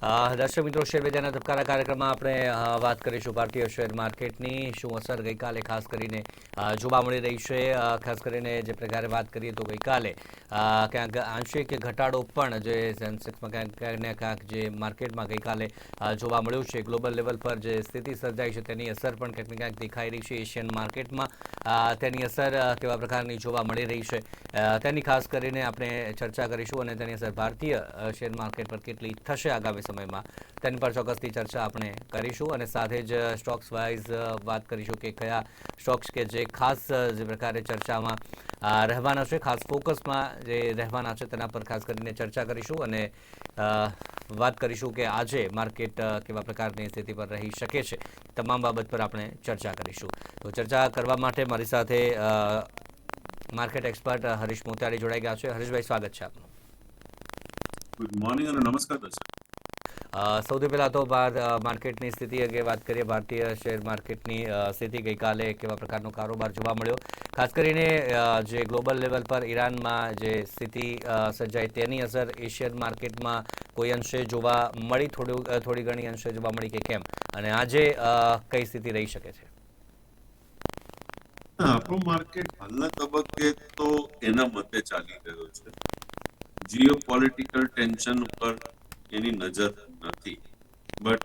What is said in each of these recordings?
દર્શક મિત્રો શેરબજારના ધબકારા કાર્યક્રમમાં આપણે વાત કરીશું ભારતીય શેર માર્કેટની. શું અસર ગઈકાલે ખાસ કરીને જોવા મળી રહી છે? ખાસ કરીને જે પ્રકારે વાત કરીએ તો ગઈકાલે ક્યાંક આંશિક ઘટાડો પણ જે સેન્સેક્સમાં ક્યાંક ને ક્યાંક જે માર્કેટમાં ગઈકાલે જોવા મળ્યું છે. ગ્લોબલ લેવલ પર જે સ્થિતિ સર્જાઈ છે તેની અસર પણ ક્યાંક ક્યાંક દેખાઈ રહી છે એશિયન માર્કેટમાં. તેની અસર કેવા પ્રકારની જોવા મળી રહી છે? તેની ખાસ કરીને આપણે ચર્ચા કરીશું અને તેની અસર ભારતીય શેર માર્કેટ પર કેટલી થશે આગામી સમયમાં. તેની પર ચોક્કસથી ચર્ચા આપણે કરીશું અને સાથે જ સ્ટોક્સ વાઇઝ વાત કરીશું કે કયા સ્ટોક્સ કે જે ખાસ જે પ્રકારે ચર્ચામાં રહેવાના છે, ખાસ ફોકસમાં જે રહેવાના છે તેના પર ખાસ કરીને ચર્ચા કરીશું અને વાત કરીશું કે આજે માર્કેટ કેવા પ્રકારની સ્થિતિ પર રહી શકે છે. તમામ બાબત પર આપણે ચર્ચા કરીશું. તો ચર્ચા કરવા માટે મારી સાથે માર્કેટ એક્સપર્ટ, હરીશ મોતિયારી જોડાઈ ગયા છે. હરીશભાઈ, સ્વાગત છે આપનું. ગુડ મોર્નિંગ અને નમસ્કાર દર્શક. સૌથી પહેલાં તો અ, માર્કેટની સ્થિતિ અંગે વાત કરીએ. ભારતીય શેર માર્કેટની સ્થિતિ ગઈકાલે કેવા પ્રકારનો કારોબાર જોવા મળ્યો. ખાસ કરીને જે ગ્લોબલ લેવલ પર ઈરાનમાં જે સ્થિતિ સર્જાઈ તેની અસર એશિયન માર્કેટમાં કોઈ અંશે જોવા મળી થોડું થોડી ઘણી અંશે જોવા મળી કે કેમ? અને આજે કઈ સ્થિતિ રહી શકે છે? આપણું માર્કેટ હાલના તબક્કે તો એના મતે ચાલી રહ્યો છે. જીઓ પોલિટિકલ ટેન્શન ઉપર એની નજર નથી. બટ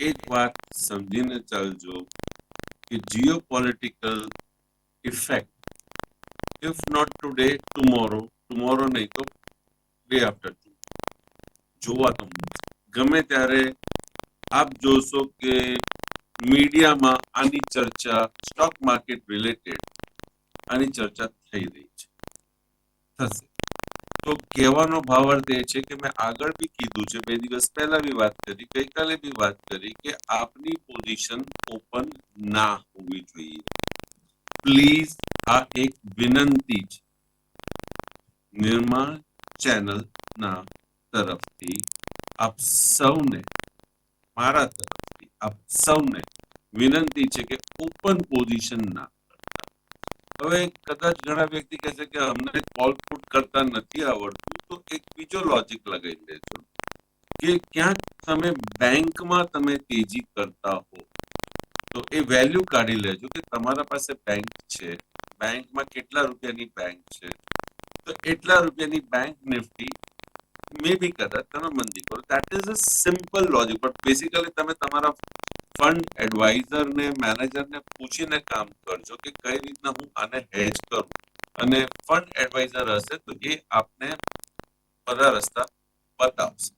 એક વાત સમજીને ચાલજો કે Jio political effect if not today tomorrow tomorrow નહીં તો ડે આફ્ટર ટુ જોવા તો મળશે. ગમે ત્યારે આપ જોશો કે મીડિયામાં આની ચર્ચા સ્ટોક માર્કેટ રિલેટેડ આની ચર્ચા થઈ રહી છે. થશે. તો કહેવાનો ભાવાર્થ એ છે કે મેં આગળ બી કીધું છે, બે દિવસ પહેલા બી વાત કરી, ગઈકાલે બી વાત કરી કે આપની પોઝિશન ઓપન ના હોવી જોઈએ. પ્લીઝ આ એક વિનંતી છે. નિર્માણ ચેનલ ના તરફથી આપ સૌને, મારા તરફથી આપ સૌને વિનંતી છે કે ઓપન પોઝિશન ના કરતા હવે કદાચ ઘણા વ્યક્તિ કહે છે કે અમને કોલ કરતા નથી આવડતું, તો એક બીજો લોજિક લગાવી લેજો કે ક્યાંક તમે બેંકમાં તમે તેજી કરતા હો, તો એ વેલ્યુ કાઢી લેજો કે તમારા પાસે બેંક છે, બેંકમાં કેટલા રૂપિયાની બેંક છે, તો એટલા રૂપિયાની બેંક નિફ્ટી મે બી કદાચ તમે મંદી કરો. That is a simple logic but basically તમે તમારા ફંડ એડવાઇઝર ને મેનેજર ને પૂછીને કામ કરજો કે કઈ રીતના હું આને હેજ કરું. અને ફંડ એડવાઇઝર હશે તો એ આપને બધા રસ્તા બતાવશે.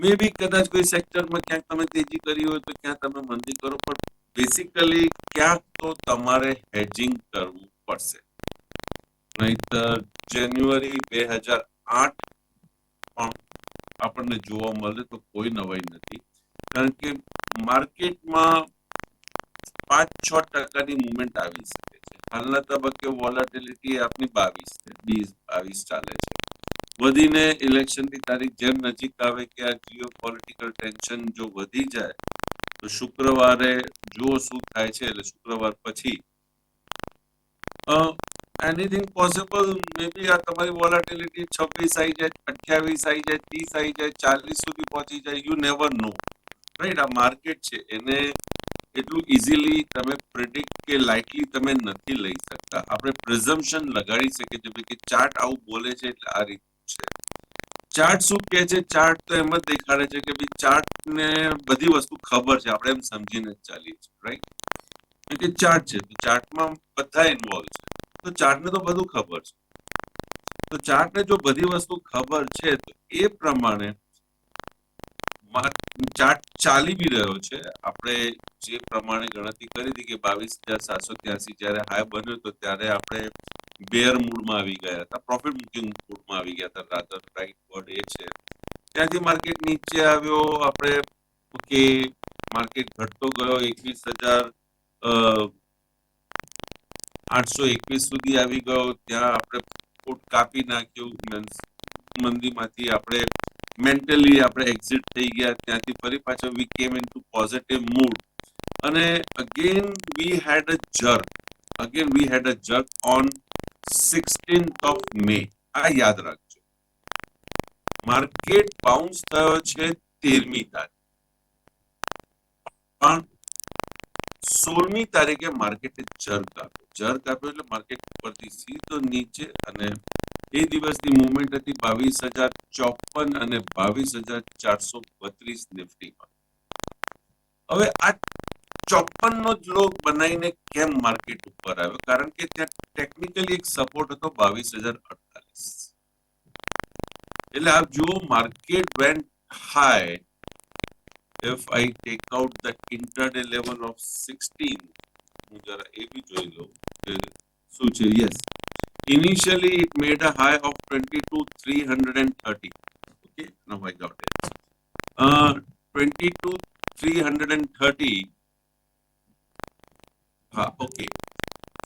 મે બી કદાચ કોઈ સેક્ટરમાં ક્યાંક તમે તેજી કરી હોય તો ક્યાં તમે મંદી કરો, પણ બેસિકલી ક્યાંક તો તમારે હેજિંગ કરવું પડશે. નહીતર જાન્યુઆરી બે હજાર આઠ પણ આપણને જોવા મળે તો કોઈ નવાઈ નથી. કારણ કે માર્કેટમાં પાંચ છ ટકાની મુવમેન્ટ આવી શકે છે. હાલના તબક્કે વોલાટિલિટી આપની બાવીસ છે બીસ બાવીસ ચાલે છે. વધીને ઇલેક્શનની તારીખ જેમ નજીક આવે કે આ જીઓ પોલિટિકલ ટેન્શન જો વધી જાય, તો શુક્રવારે જુઓ શું થાય છે, એટલે શુક્રવાર પછી. એનીથિંગ પોસિબલ મેબી આ તમારી વોલાટિલિટી છવ્વીસ આવી જાય, અઠ્યાવીસ આવી જાય, ત્રીસ આવી જાય, ચાલીસ સુધી પહોંચી જાય યુ નેવર નો રાઈટ આ માર્કેટ છે. એને એટલું ઇઝીલી તમે પ્રિડિક્ટ કે લાઇટલી તમે નથી લઈ શકતા. આપણે પ્રિઝમ્પશન લગાડી શકીએ છીએ કે ચાર્ટ આવું બોલે છે એટલે આ રીતનું છે. ચાર્ટ શું કહે છે? ચાર્ટ તો એમ જ દેખાડે છે કે ભાઈ ચાર્ટ ને બધી વસ્તુ ખબર છે. આપણે એમ સમજીને ચાલીએ છીએ. રાઈટ કે ચાર્ટ છે. તો ચાર્ટમાં બધા ઇન્વોલ્વ છે. તો ચાર્ટને તો બધું ખબર છે. તો ચાર્ટને જો બધી વસ્તુ ખબર છે, તો એ પ્રમાણે ચાર્ટ ચાલી બી રહ્યો છે. આપણે જે પ્રમાણે ગણતરી કરી હતી કે બાવીસ હજાર સાતસો ત્યાસી જ્યારે હાઈ બન્યો તો ત્યારે આપણે બેર મૂડમાં આવી ગયા હતા. પ્રોફિટ બુકિંગ મૂડમાં આવી ગયા હતા. રાધર રાઈટ વર્ડ એ છે. ત્યાંથી માર્કેટ નીચે આવ્યો. આપણે કે માર્કેટ ઘટતો ગયો એકવીસ હજાર આઠસો એકવીસ સુધી આવી ગયો. ત્યાં આપણે ફૂટ કાપી નાખ્યું. મીન્સ મંદીમાંથી આપણે મેન્ટલી આપણે એક્ઝિટ થઈ ગયા, ત્યાંથી ફરી પાછો we came into positive mood અને again we had a jerk again we had a jerk on sixteenth of May આ યાદ રાખજો. માર્કેટ બાઉન્સ થયો છે તેરમી તારીખ. પણ સોળમી તારીખે માર્કેટે જર્ક આપ્યો જર્ક આપ્યો એટલે માર્કેટ ઉપરથી સીધો નીચે અને એ દિવસની મુવમેન્ટ હતી બાવીસ હજાર ચોપન અને બાવીસ હજાર ચારસો બત્રીસ નિફ્ટીમાં. હવે આ ચોપન નો જ લોક બનાવીને કેમ માર્કેટ ઉપર આવ્યો? કારણ કે ત્યાં ટેકનિકલી એક સપોર્ટ હતો બાવીસ હજાર અડતાલીસ. એટલે આપ જુઓ market went high if I take out the intraday level of 16, હું જરા એ બી જોઈ લઉં કે શું છે? Yes initially, it made a high of 22330 okay, now i got it. Uh 22330 હા ઓકે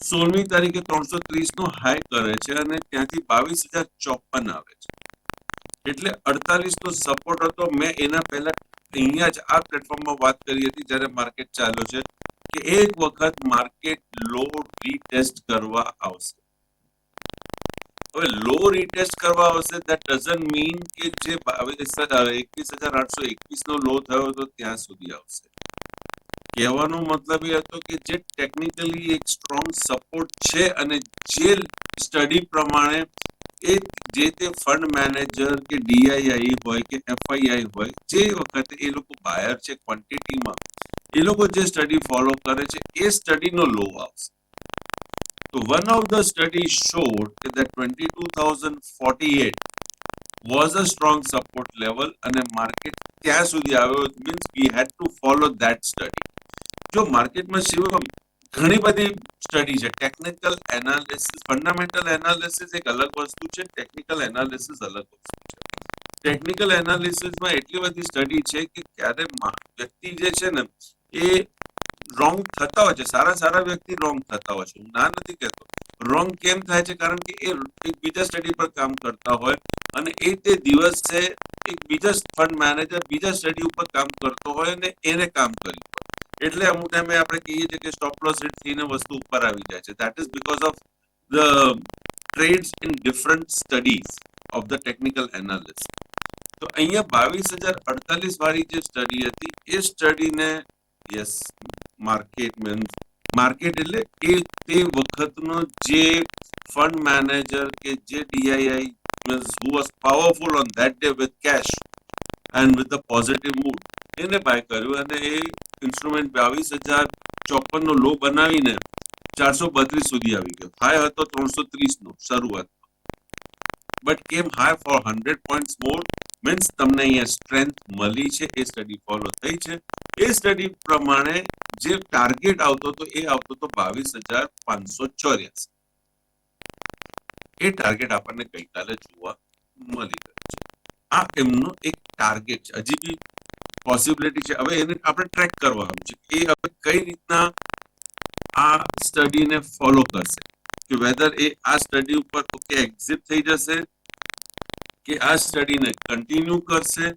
સોળમી તારીખે ત્રણસો ત્રીસ નો હાઈ કરે છે અને ત્યાંથી બાવીસ હજાર ચોપન આવે છે. એટલે અડતાલીસ નો સપોર્ટ હતો. મેં એના પહેલા અહીંયા જ આ પ્લેટફોર્મમાં વાત કરી હતી, જ્યારે માર્કેટ ચાલ્યો છે, કે એક વખત માર્કેટ લો રીટેસ્ટ કરવા આવશે. હવે લો રીટેસ્ટ કરવા આવશે દેટ ડઝન્ટ મીન કે જે એકવીસ હજાર આઠસો એકવીસ નો લો થયો હતો ત્યાં સુધી આવશે. કહેવાનો મતલબ એ હતો કે જે ટેકનિકલી એક સ્ટ્રોંગ સપોર્ટ છે અને જે સ્ટડી પ્રમાણે એ જે તે ફંડ મેનેજર કે ડીઆઈઆઈ હોય કે એફઆઈઆઈ હોય, જે વખતે એ લોકો બાયર છે ક્વોન્ટિટીમાં એ લોકો જે સ્ટડી ફોલો કરે છે, એ સ્ટડીનો લો આવશે. વન ઓફ ધ શોડ કે the twenty two thousand forty eight was a strong support level અને માર્કેટ ત્યાં સુધી આવ્યો. Means we had to follow that study જો માર્કેટમાં શિવમ ઘણી બધી સ્ટડી છે. ટેકનિકલ એનાલિસિસ ફંડામેન્ટલ એનાલિસિસ એક અલગ વસ્તુ છે. ટેકનિકલ એનાલિસિસ અલગ વસ્તુ છે. ટેકનિકલ એનાલિસિસમાં એટલી બધી સ્ટડી છે કે ક્યારે વ્યક્તિ જે છે ને એ રોંગ થતા હોય છે. સારા સારા વ્યક્તિ રોંગ થતા હોય છે. હું ના નથી કહેતો. રોંગ કેમ થાય છે? કારણ કે એ એક બીજા સ્ટડી પર કામ કરતા હોય અને એ તે દિવસે એક બીજા ફંડ મેનેજર બીજા સ્ટડી ઉપર કામ કરતો હોય અને એને કામ કર્યું એટલે અમુક ટાઈમે આપણે કહીએ છીએ કે સ્ટોપ લોસ હિટ થઈને વસ્તુ ઉપર આવી જાય છે. That is because of the trades in different studies of the technical analyst તો અહીંયા બાવીસ હજાર અડતાલીસ વાળી જે સ્ટડી હતી, એ સ્ટડીને યસ માર્કેટ માર્કેટ એટલે એ, તે વખતનો જે ફંડ મેનેજર કે જે DII who was powerful on that day with cash and with a positive mood એને બાય કર્યું અને એ ઇન્સ્ટ્રુમેન્ટ બાવીસ હજાર ચોપન નો લો બનાવીને ચારસો બત્રીસ સુધી આવી ગયો. હાઈ હતો ત્રણસો ત્રીસ નો શરૂઆત but came high four hundred points more means તમને અહીંયા સ્ટ્રેન્થ મળી છે, એ સ્ટડી ફોલો થઈ છે. એ સ્ટડી પ્રમાણે જે ટાર્ગેટ આવતો હતો એ આવતો હતો બાવીસ હજાર પાંચસો ચોર્યાસી. એ ટાર્ગેટ આપણને ગઈકાલે જોવા મળી ગયું છે. આ એમનો એક ટાર્ગેટ છે. હજી બી પોસિબિલિટી છે. હવે એને આપણે ટ્રેક કરવાનું છે એ હવે કઈ રીતના આ સ્ટડીને ફોલો કરશે. કે વેધર એ આ સ્ટડી ઉપર ઓકે એક્ઝિટ થઈ જશે કે આ સ્ટડીને કન્ટિન્યુ કરશે.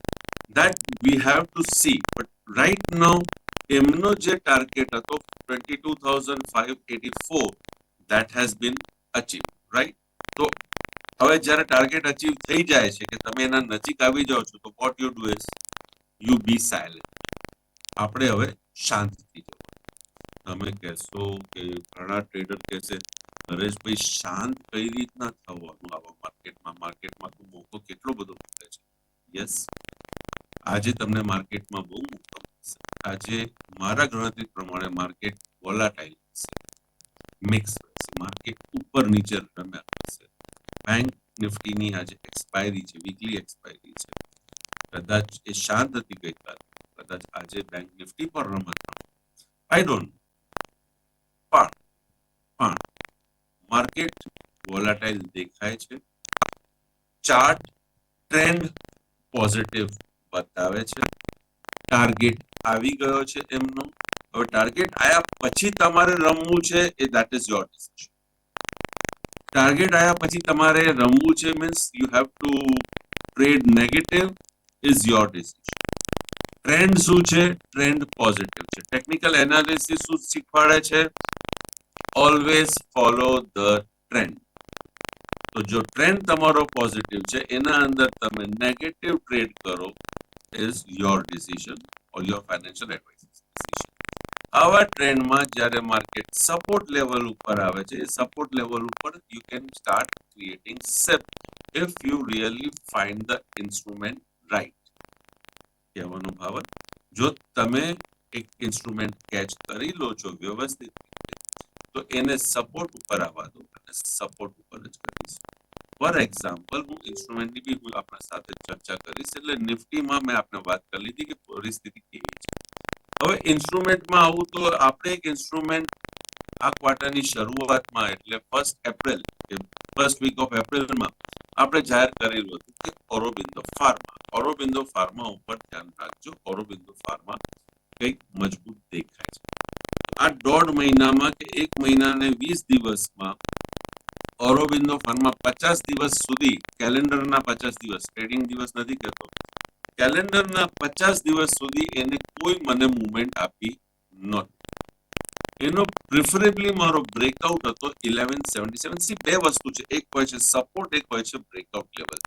That we have to see but right now એમનો જે ટાર્ગેટ હતો twenty two thousand five eighty four that has been achieve right તો હવે જ્યારે ટાર્ગેટ અચીવ થઈ જાય છે, કે તમે એના નજીક આવી જાઓ છો, તો what you do is you be silent આપણે હવે શાંત થઈ જવું. તમે કહેશો કે ઘણા ટ્રેડર કહેશે, નરેશભાઈ, શાંત કઈ રીતના થવાનું આવા માર્કેટમાં માર્કેટમાં તો મોકો કેટલો બધો મળે છે? યસ આજે તમને માર્કેટમાં બહુ મોકો આજે મારા ગણતરી પ્રમાણે માર્કેટ વોલાટાઇલ છે. મિક્સ રહેશે માર્કેટ ઉપર નીચે રમ્યા કરશે. બેંક નિફ્ટીની આજે એક્સપાયરી છે. વીકલી એક્સપાયરી છે. કદાચ એ શાંત હતી ગઈકાલે કદાચ આજે બેંક નિફ્ટી પર રમત આઈ ડોન્ટ પણ પણ માર્કેટ વોલાટાઇલ દેખાય છે. ચાર્ટ ટ્રેન્ડ પોઝિટિવ બતાવે છે. ટાર્ગેટ આવી ગયો છે એમનો. હવે ટાર્ગેટ આયા પછી તમારે રમવું છે એ that is your decision target આયા પછી તમારે રમવું છે means you have to trade negative is your decision trend શું છે? ટ્રેન્ડ પોઝિટિવ છે. ટેકનિકલ એનાલિસિસ શું શીખવાડે છે? ઓલવેઝ ફોલો ધ ટ્રેન્ડ તો જો ટ્રેન્ડ તમારો પોઝિટિવ છે, એના અંદર તમે નેગેટિવ ટ્રેડ કરો is your decision your financial adviser આવા ટ્રેન્ડમાં જ્યારે માર્કેટ સપોર્ટ લેવલ ઉપર આવે છે સપોર્ટ લેવલ ઉપર you can start creating shape if you really find the instrument right કહેવાનો ભાવ જો તમે એક ઇન્સ્ટ્રુમેન્ટ કેચ કરી લો છો વ્યવસ્થિત તો એને સપોર્ટ ઉપર આવવા દો અને સપોર્ટ ઉપર જ કરીશ. ફોર એક્ઝામ્પલ હું ઇન્સ્ટ્રુમેન્ટની બી હું આપણા સાથે ચર્ચા કરીશ, એટલે નિફ્ટીમાં મેં આપને વાત કરી લીધી કે પરિસ્થિતિ કેવી છે. હવે ઇન્સ્ટ્રુમેન્ટમાં આવું તો આપણે એક ઇન્સ્ટ્રુમેન્ટ આ ક્વાર્ટરની શરૂઆતમાં, એટલે first April first week of એપ્રિલમાં આપણે જાહેર કરેલું હતું કે ઓરોબિંદો ફાર્મા ઓરોબિંદો ફાર્મા ઉપર ધ્યાન રાખજો ઓરોબિંદો ફાર્મા કંઈક મજબૂત દેખાય છે. આ દોઢ મહિનામાં કે એક મહિનાને વીસ દિવસમાં ઓરોબિંદો ફાર્મા પચાસ દિવસ સુધી કેલેન્ડરના પચાસ દિવસ ટ્રેડિંગ દિવસ નથી કહેતો. કેલેન્ડરના પચાસ દિવસ સુધી એને કોઈ મને મુવમેન્ટ આપી નહોતી. એનો પ્રિફરેબલી મારો બ્રેકઆઉટ હતો ઇલેવન સેવન્ટી સેવન સી બે વસ્તુ છે. એક હોય છે સપોર્ટ એક હોય છે બ્રેકઆઉટ લેવલ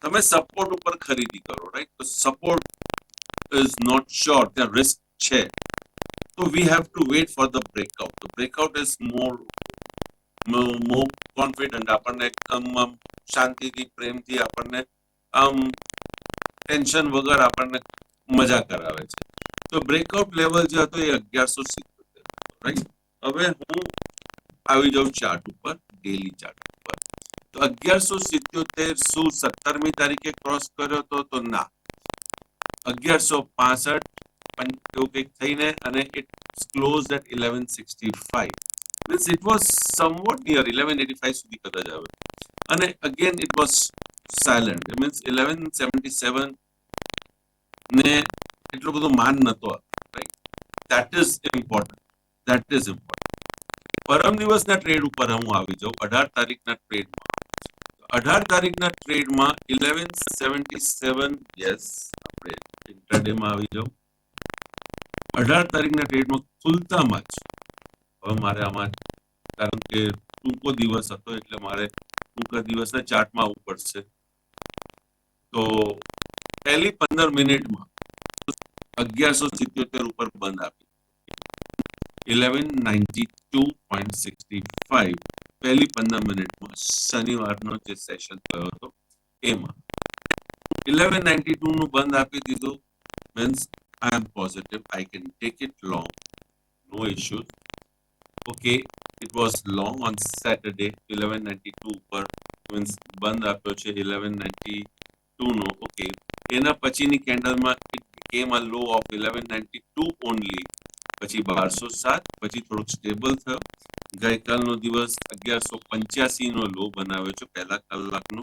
તમે સપોર્ટ ઉપર ખરીદી કરો રાઈટ તો સપોર્ટ ઇઝ નોટ શ્યોર ત્યાં રિસ્ક છે. તો we have to wait for the breakout તો breakout is more more confident આપણને આમ, શાંતિથી, પ્રેમથી આપણને, આમ ટેન્શન વગર આપણને મજા કરાવે છે. તો બ્રેકઆઉટ લેવલ જે હતો એ અગિયારસો સિત્તોતેર રાઈટ હવે હું આવી જાઉં ચાર્ટ ઉપર ડેલી ચાર્ટ ઉપર. તો અગિયારસો સિત્યોતેર શું સત્તરમી તારીખે ક્રોસ કર્યો હતો તો ના. અગિયારસો પાસઠ એવું કંઈક થઈને અને it close at eleven sixty five means it was somewhat near eleven eighty five સુધી કદાચ આવે. અને again it was silent means eleven seventy seven ને એટલો બધો માન નતો right that is important that is important પરમ દિવસના ટ્રેડ ઉપર હું આવી જાઉં, અઢાર તારીખના ટ્રેડમાં અઢાર તારીખના ટ્રેડમાં ઇલેવન સેવન્ટી સેવન યસ આપણે ઇન્ટરડેમાં આવી જાઉં. અઢાર તારીખના ટ્રેડમાં ખુલતામાં જ, હવે મારે આમાં કારણ કે ટૂંકો દિવસ હતો એટલે મારે ટૂંકા દિવસના ચાર્ટમાં આવવું પડશે. તો પહેલી પંદર મિનિટમાં અગિયારસો સિત્યોતેર ઉપર બંધ આપી. Eleven ninety two point sixty five પહેલી પંદર મિનિટમાં શનિવારનો જે સેશન થયો હતો, એમાં ઇલેવન નાઇન્ટી ટુ નું બંધ આપી દીધું. Means I am positive I can take it long no issues okay it was long on Saturday eleven ninety two ઉપર મીન્સ બંધ આપ્યો છે ઇલેવન નાઇન્ટી ટુ નો. ઓકે એના પછીની કેન્ડલમાં it came a low of eleven ninety two only પછી બારસો સાત, પછી થોડુંક સ્ટેબલ થયો. ગઈકાલનો દિવસ અગિયારસો પંચ્યાસી નો લો બનાવ્યો છે, પહેલા કલાકનો.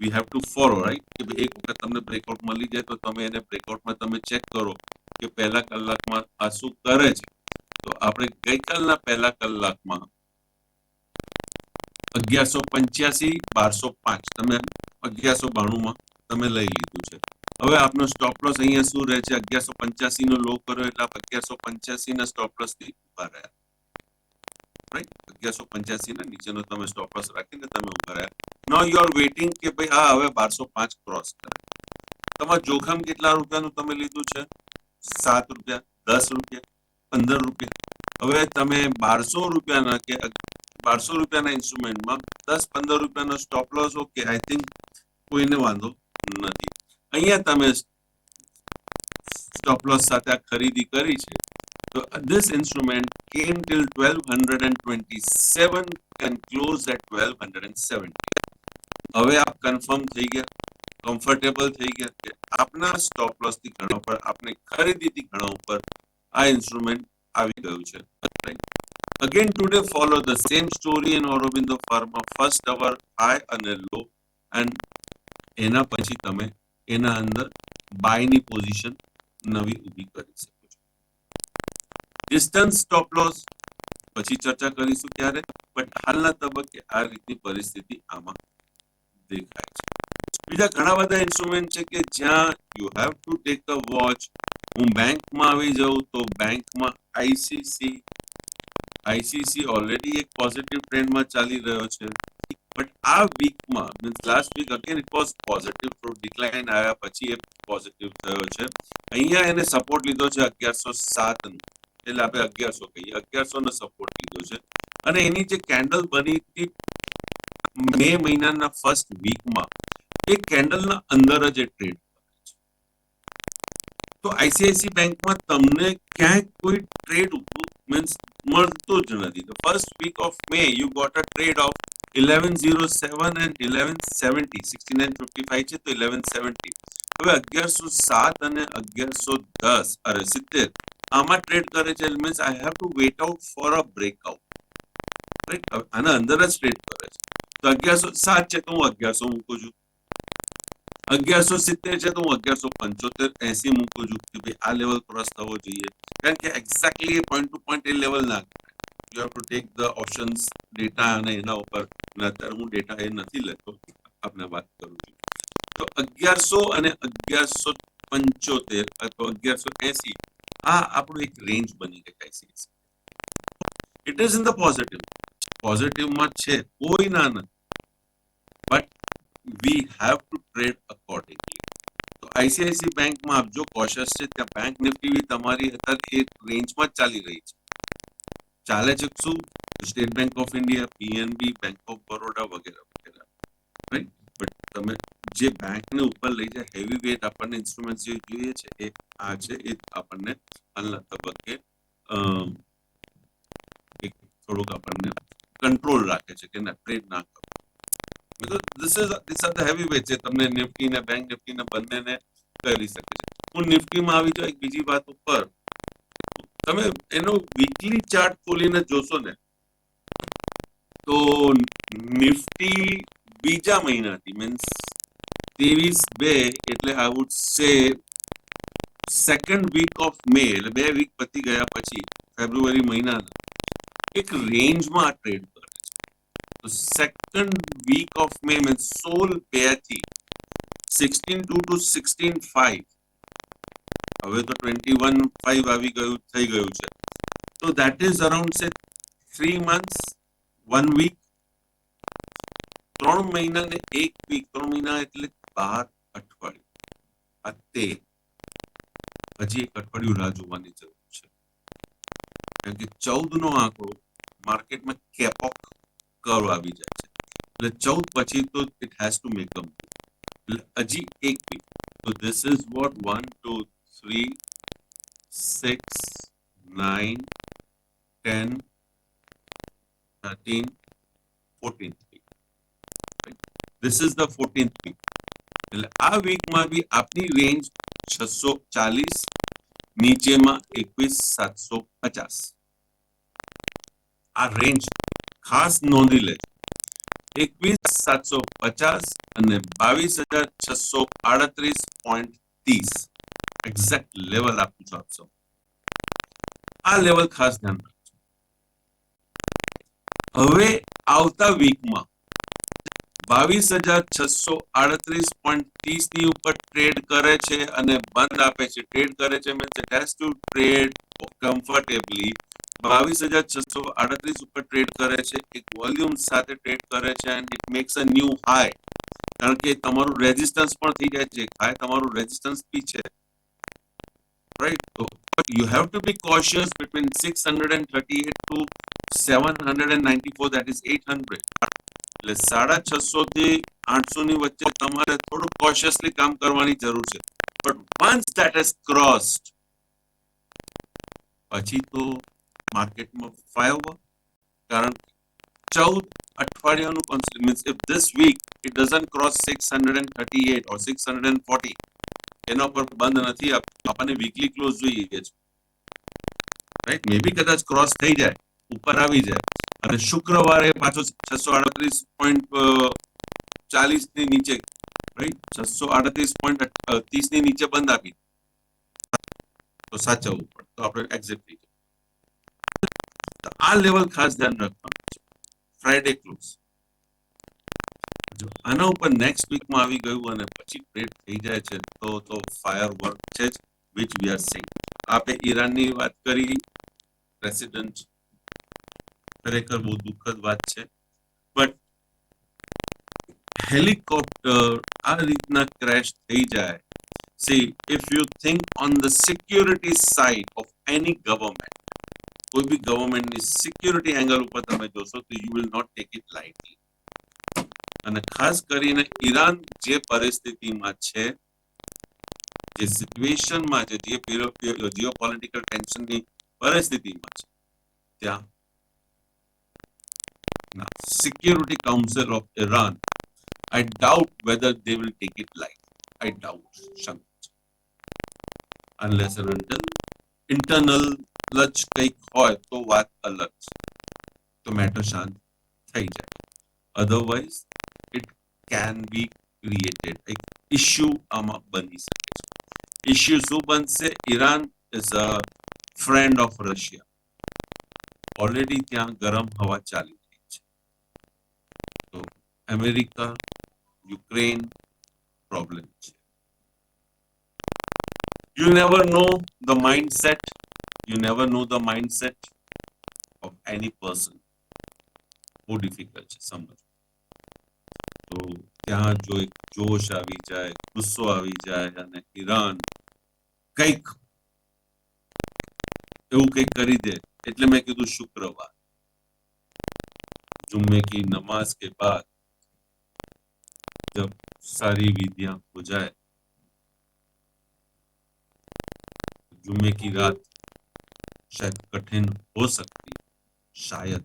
We have to follow right કે એક વખત તમને બ્રેકઆઉટ મળી જાય તો તમે એને બ્રેકઆઉટમાં તમે ચેક કરો કે પહેલા કલાકમાં આ શું કરે છે. તો આપણે ગઈકાલના પહેલા કલાકમાં અગિયારસો પંચ્યાસી, બારસો પાંચ, તમે અગિયારસો બાણુંમાં તમે લઈ લીધું છે. હવે આપનો સ્ટોપ લોસ અહીંયા શું રહે છે? અગિયારસો પંચ્યાસી નો લો કર્યો એટલે આપ અગિયારસો પંચ્યાસી ના સ્ટોપ લોસથી ઊભા રહ્યા. રાઈટ અગિયારસો પંચ્યાસી ના નીચેનો તમે સ્ટોપ લોસ રાખીને તમે ઊભા રહ્યા. નો યુ આર વેઇટિંગ કે ભાઈ હા, હવે બારસો પાંચ ક્રોસ કરે. તમારું જોખમ કેટલા રૂપિયાનું તમે લીધું છે? સાત રૂપિયા, દસ રૂપિયા. પંદર રૂપિયા. હવે તમે બારસો રૂપિયાના કે બારસો રૂપિયાના ઇન્સ્ટ્રુમેન્ટમાં દસ પંદર રૂપિયાનો stop loss okay I think કોઈને વાંધો નથી. અહીંયા તમે સ્ટોપ લોસ સાથે આ ખરીદી કરી છે, તો this instrument came till twelve hundred and twenty seven can close at twelve hundred and seventy હવે આપ કન્ફર્મ થઈ ગયા કમ્ફર્ટેબલ થઈ ગયા કે આપના સ્ટોપ લોસથી ઘણા ઉપર આપને ખરીદીથી ઘણા ઉપર આ ઇન્સ્ટ્રુમેન્ટ આવી ગયું છે. Again today follow the same story in Aurobindo Pharma first hour high અને લો એન્ડ એના પછી તમે એના અંદર બાયની પોઝિશન નવી ઊભી કરી શકો છો. ડિસ્ટન્સ સ્ટોપ લોસ પછી ચર્ચા કરીશું ત્યારે બટ હાલના તબક્કે આ રીતની પરિસ્થિતિ આમાં દેખાય છે. બીજા ઘણા બધા ઇન્સ્ટ્રુમેન્ટ છે કે જ્યાં you have to take a watch હું બેંકમાં આવી જાઉં તો બેંકમાં આઈસીસી આઈસીસી ઓલરેડી એક પોઝિટિવ ટ્રેન્ડમાં ચાલી રહ્યો છે. બટ આ વીકમાં means last week again it was positive થોડું ડિક્લાઇન આવ્યા પછી એ પોઝિટિવ થયો છે. અહીંયા એને સપોર્ટ લીધો છે અગિયારસો સાત એટલે આપણે અગિયારસો કહીએ. અગિયારસો નો સપોર્ટ લીધો છે. અને એની જે કેન્ડલ બની હતી મે મહિનાના ફર્સ્ટ વીકમાં એ કેન્ડલના અંદર જ એ ટ્રેડ તો આઈસીઆઈસી બેંકમાં તમને ક્યાંય કોઈ ટ્રેડ મીન્સ મળતો જ નથી. તો first week of May you got a trade of eleven zero seven and eleven seventy sixty nine fifty five છે તો ઇલેવન સેવન્ટી હવે અગિયારસો સાત અને અગિયારસો દસ, અરે સિત્તેર, આમાં ટ્રેડ કરે છે. Means I have to wait out for a breakout right આના અંદર જ ટ્રેડ કરે છે. તો અગિયારસો સાત છે તો હું અગિયારસો મૂકું છું. અગિયારસો સિત્તેર છે તો હું અગિયારસો પંચોતેર એસી મૂકું છું કે ભાઈ આ લેવલ ક્રોસ થવો જોઈએ. કારણ કે એક્ઝેક્ટલી પોઈન્ટ ટુ પોઈન્ટ એ લેવલ ના you have to take the options data અને એના ઉપર. અત્યારે હું ડેટા એ નથી લેતો. આપને વાત કરું છું. તો અગિયારસો અને અગિયારસો પંચોતેર અથવા અગિયારસો એસી આ આપણું એક રેન્જ બની ગઈ ICICI it is in the positive પોઝિટિવમાં છે કોઈ ના નથી. We have to trade accordingly તો આઈસીઆઈસી બેંકમાં આપ જો કોશિયસ છે ત્યાં બેંક નિફ્ટી બી તમારી અત્યારે એક રેન્જમાં જ ચાલી રહી છે ચાલે છે શું State Bank of India PNB Bank of Baroda વગેરે વગેરે રાઈટ બટ તમે જે બેંકને ઉપર લઈ જાય હેવી વેટ આપણને ઇન્સ્ટ્રુમેન્ટ જે જોઈએ છે એ આ છે એ આપણને હાલના તબક્કે અમ, એક થોડુંક આપણને કંટ્રોલ રાખે છે કે ના ટ્રેડ ના કરો because this is these are the heavyweights જે તમને નિફ્ટી ને બેંક નિફ્ટી ને બંનેને કરી શકે છે. હું નિફ્ટીમાં આવી જાઉં, એક બીજી વાત ઉપર. તમે એનો વીકલી ચાર્ટ ખોલીને જોશો ને, તો નિફ્ટી બીજા મહિનાથી મીન્સ ત્રેવીસ બે, એટલે I would say second week of May એટલે બે વીક પતી ગયા પછી ફેબ્રુઆરી મહિના એક રેન્જમાં ટ્રેડ કરે મે મીન્સ સોળ બેથી sixteen two to sixteen five હવે તો ટ્વેન્ટી વન ફાઈવ આવી ગયું, થઈ ગયું છે. તો that is around say three months one week ત્રણ મહિના ને એક વીક ત્રણ મહિના એટલે બાર અઠવાડિયું. આ તેર હજી એક અઠવાડિયું રાહ જોવાની જરૂર છે. કારણ કે ચૌદ નો આંકડો માર્કેટમાં કેપોક કર્વ આવી જાય છે. એટલે ચૌદ પછી તો it has to make a એટલે હજી એક વીક તો this is what one two three six nine ten thirteen fourteen this is the fourteen week એટલે આ વીકમાં બી આપની રેન્જ છસો ચાલીસ, નીચેમાં એકવીસ, સાતસો પચાસ. આ રેન્જ ખાસ નોંધી લેજો એકવીસ, સાતસો પચાસ અને બાવીસ હજાર છસો આડત્રીસ પોઈન્ટ ત્રીસ. એક્ઝેક્ટ લેવલ આપું છું આપશો આ લેવલ ખાસ ધ્યાન રાખજો. હવે આવતા વીકમાં બાવીસ હજાર છસો આડત્રીસ પોઈન્ટ ત્રીસની ઉપર ટ્રેડ કરે છે અને બંધ આપે છે. ટ્રેડ કરે છે means it has to trade comfortably બાવીસ હજાર છસો આડત્રીસ ઉપર ટ્રેડ કરે છે. એક વોલ્યુમ સાથે ટ્રેડ કરે છે and it makes a new high કારણ કે તમારું રેઝિસ્ટન્સ પણ થઈ જાય છે. હાઈ તમારું રેઝિસ્ટન્સ બી છે. રાઈટ તો you have to be cautious between six hundred and thirty eight to seven hundred and ninety four that is eight hundred એટલે સાડા છસો થી આઠસો ની વચ્ચે તમારે થોડું કોશિયસલી કામ કરવાની જરૂર છે. But once that is crossed પછી તો માર્કેટમાં ફાયર કારણ ચૌદ અઠવાડિયાનું concept means if this week it doesn't cross six hundred and thirty eight or six hundred and forty એના પર બંધ નથી આપ- આપણને વીકલી ક્લોઝ જોઈએ છે. રાઈટ મે બી કદાચ ક્રોસ થઈ જાય, ઉપર આવી જાય, અને શુક્રવારે પાછો છસો આડત્રીસ પોઈન્ટ ચાલીસની નીચે રાઈટ છસો આડત્રીસ પોઈન્ટ ત્રીસની નીચે બંધ આપી. તો સાચવવું પડે, તો આપણે એક્ઝેક્ટ થઈ તો આ લેવલ ખાસ ધ્યાન રાખવાનું છે. ફ્રાઈડે ક્લોઝ જો આના ઉપર નેક્સ્ટ વીકમાં આવી ગયું અને પછી ટ્રેડ થઈ જાય છે, તો તો ફાયર વર્ક છે જ વિચ વી આર સીંગ આપે ઈરાનની વાત કરી પ્રેસિડેન્ટ ખરેખર બહુ દુઃખદ વાત છે. બટ હેલિકોપ્ટર આ રીતના ક્રેશ થઈ જાય. See if you think on the security side of any government કોઈ બી ગવર્મેન્ટની સિક્યોરિટી એંગલ ઉપર તમે જોશો તો you will not take it lightly અને ખાસ કરીને ઈરાન જે પરિસ્થિતિમાં છે જે સિચ્યુએશનમાં છે જે જીઓ પોલિટિકલ ટેન્શનની પરિસ્થિતિમાં છે ત્યાં security council of Iran I doubt whether they will take it light. I doubt, છે. Unless and until જ કંઈક હોય તો વાત અલગ છે તો મેટર શાંત થઈ જાય otherwise it can be created એક ઇશ્યુ આમાં બની શકે છે ઇશ્યુ શું બનશે Iran is a friend of Russia already ત્યાં ગરમ હવા ચાલી રહી છે તો અમેરિકા યુક્રેન પ્રોબ્લેમ છે you never know the mindset you never know the mindset of any person બહુ ડિફિકલ્ટ છે સમજ તો ત્યાં જો એક જોશ આવી જાય ગુસ્સો આવી જાય અને ઈરાન કંઈક એવું કંઈક કરી દે એટલે મેં કીધું શુક્રવાર जुम्मे की नमाज के बाद जब सारी विधियां हो जाए जुम्मे की रात शायद कठिन हो सकती शायद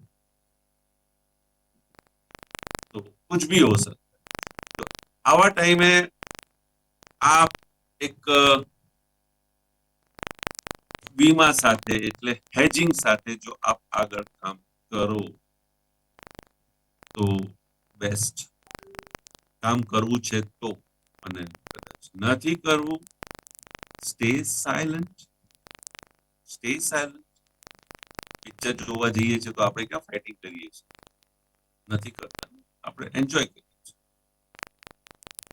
तो कुछ भी हो सकता है तो આવા ટાઈમે આ એક અ, વીમા સાથે એટલે હેજિંગ સાથે જો આપ આગળ કામ કરો તો બેસ્ટ કામ કરવું છે તો અને કદાચ નથી કરવું stay silent stay silent picture જોવા જઈએ છીએ તો આપણે ક્યાં ફાઇટિંગ કરીએ છીએ? નથી કરતા. આપણે એન્જોય કરીએ છીએ.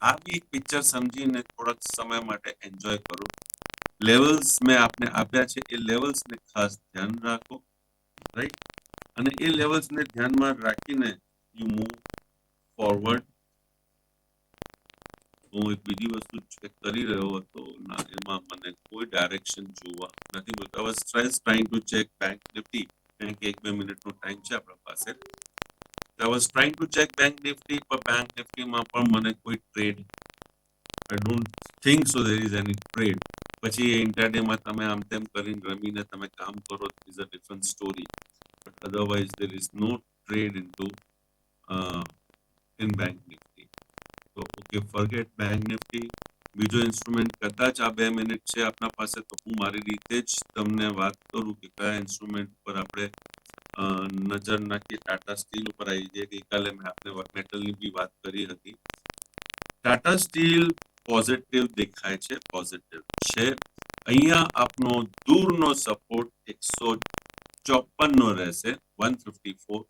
આ બી પિક્ચર સમજીને થોડાક સમય માટે એન્જોય કરો. લેવલ્સ મેં આપને આપ્યા છે. એ લેવલ્સને ખાસ ધ્યાન રાખો. રાઈટ અને એ લેવલ્સને ધ્યાનમાં રાખીને યુ મૂવ ફોરવર્ડ હું એક બીજી વસ્તુ ચેક કરી રહ્યો હતો. ના, એમાં મને કોઈ ડાયરેક્શન જોવા નથી મળતું. I was trying to check bank Nifty કારણ કે એક બે મિનિટનો ટાઈમ છે આપણા પાસે I was trying to check bank Nifty પણ બેંક નિફ્ટીમાં પણ મને કોઈ trade I don't think so there is any trade પછી ઇન્ટરડેમાં તમે આમ તેમ કરીને રમીને તમે કામ કરો is a different story but otherwise there is no trade in to in bank Nifty તો ઓકે ફરગેટ બેંક નિફ્ટી બીજો ઇન્સ્ટ્રુમેન્ટ કદાચ આ બે મિનિટ છે આપના પાસે, તો હું મારી રીતે જ તમને વાત કરું કે કયા ઇન્સ્ટ્રુમેન્ટ પર આપણે નજર નાખીએ. ટાટા સ્ટીલ ઉપર આવી જઈએ ગઈકાલે મેં આપને મેટલની બી વાત કરી હતી. ટાટા સ્ટીલ પોઝિટિવ દેખાય છે પોઝિટિવ છે. અહીંયા આપનો દૂરનો સપોર્ટ એકસો ચોપનનો રહેશે વન ફિફ્ટી ફોર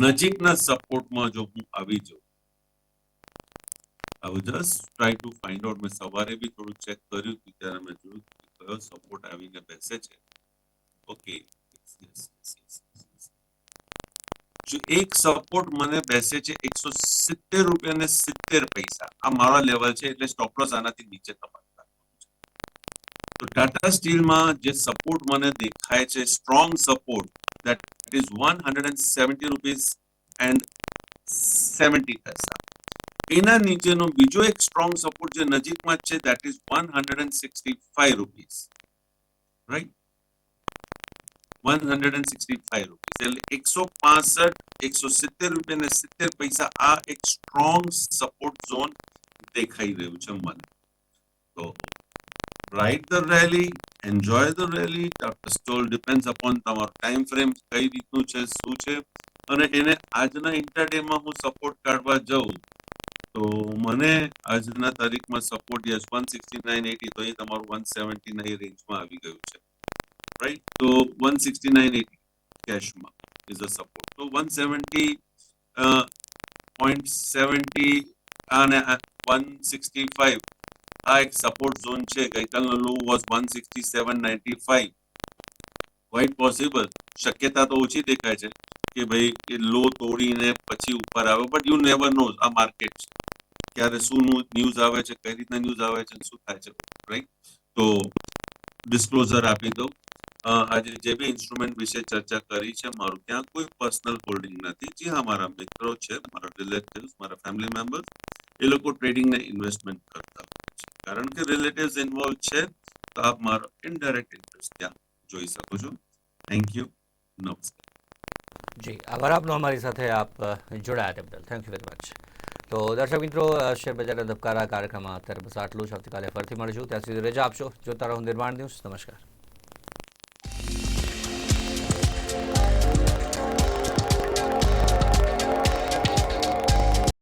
નજીકના સપોર્ટમાં જો હું આવી જાઉં I will just try to find out, મેં સવારે બી થોડું ચેક કર્યું હતું ત્યારે મેં જોયું કે કયો સપોર્ટ આવીને બેસે છે. ઓકે જો એક સપોર્ટ મને બેસે છે એકસો સિત્તેર રૂપિયા ને સિત્તેર પૈસા. આ મારો લેવલ છે એટલે સ્ટોપ આનાથી નીચે તપાસ તો ટાટા સ્ટીલમાં જે સપોર્ટ મને દેખાય છે strong support that is one hundred and seventy rupees and seventy paisa. એના નીચેનો બીજો એક સ્ટ્રોંગ સપોર્ટ જે નજીકમાં છે that is one hundred and sixty five rupees right one hundred and sixty five rupees એટલે એકસો પાસઠ, એકસો સિત્તેર રૂપિયા ને સિત્તેર પૈસા આ એક સ્ટ્રોંગ સપોર્ટ ઝોન દેખાઈ રહ્યું છે મને. તો right the rally enjoy the rally stall depend upon તમારો ટાઈમ ફ્રેમ કઈ રીતનું છે, શું છે? અને એને આજના ઇન્ટરડેમાં હું સપોર્ટ કાઢવા જાઉં તો મને આજના તારીખમાં support yes one sixty nine eighty તો એ તમારું વન સેવન્ટી નાઇન રેન્જમાં આવી ગયું છે. રાઈટ તો વન સિક્સટી નાઇન એટી કેશમાં ઇઝ અ સપોર્ટ તો વન સેવન્ટી પોઈન્ટ સેવન્ટી અને વન સિક્સટી ફાઈવ આ એક સપોર્ટ ઝોન છે. ગઈકાલનો low was one sixty seven ninety five quite possible શક્યતા તો ઓછી દેખાય છે કે ભાઈ એ લો તોડીને પછી ઉપર આવે. બટ યુ નેવર નો આ માર્કેટ છે. ક્યારે શું ન્યૂઝ આવે છે કઈ રીતના ન્યૂઝ આવે છે અને શું થાય છે રાઈટ તો ડિસ્ક્લોઝર આપી દો અ, આજે જે બી ઇન્સ્ટ્રુમેન્ટ વિશે ચર્ચા કરી છે મારું ત્યાં કોઈ પર્સનલ હોલ્ડિંગ નથી. જી હા મારા મિત્રો છે મારા રિલેટિવ્સ મારા ફેમિલી મેમ્બર્સ એ લોકો ટ્રેડિંગ ને ઇન્વેસ્ટમેન્ટ કરતા હોય છે. કારણ કે રિલેટિવ્સ ઇન્વોલ્વ છે તો આપ મારો ઇનડાયરેક્ટ ઇન્ટરેસ્ટ ત્યાં જોઈ શકો છો. થેન્ક યુ નમસ્કાર. જી આભાર આપનો અમારી સાથે આપ અ, જોડાયા તે બદલ. થેન્ક યુ વેરી મચ તો દર્શક મિત્રો શેરબજારના ધબકારા કાર્યક્રમમાં અત્યારે બસ આટલું જ. આવતીકાલે ફરીથી મળીશું. ત્યાં સુધી રજા આપશો. જોતા રહો નિર્માણ દિવસ નમસ્કાર.